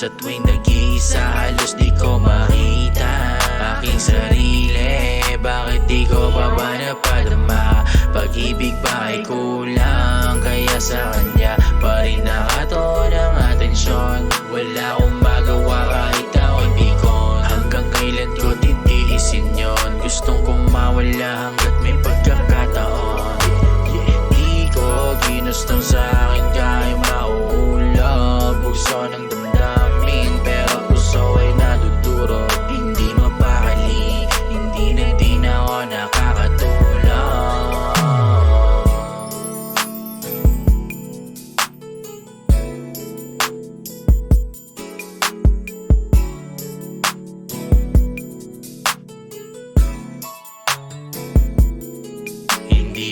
Sa tuwing nag-iisa halos di ko makita. Aking sarili, bakit di ko pa ba napadama Pag-ibig ba ay kulang Kaya sa kanya pa rin nakatuon ang atensyon? Wala akong magawa kahit ako'y bikon Hanggang kailan ko titiisin yon Gustong kong mawala hanggat may pagkakataon. Di ko ginustong sa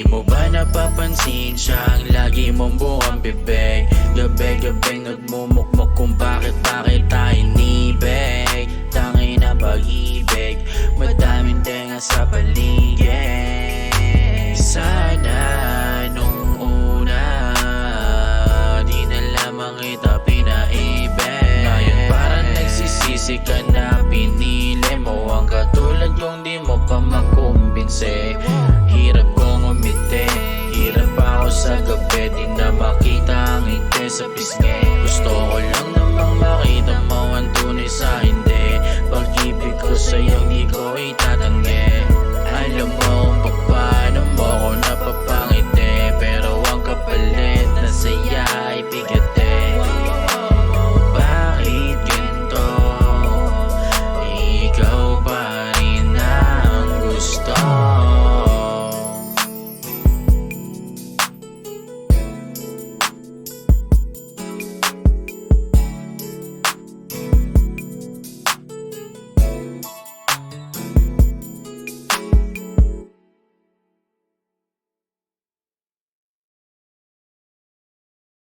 Mo ba napapansin siya? Ang lagi mong bukang bibig. Gabi-gabi nagmumukmuk kung bakit bakit tayo inibig? Tangay na pag-ibig. Madaming tenga sa paligid. Sana nung una Di na lamang kita pinaibig. Ngayon parang nagsisisi ka na pinili mo. Ang katulad kong di mo pa makumbinse sa pisngi. Gusto ko lang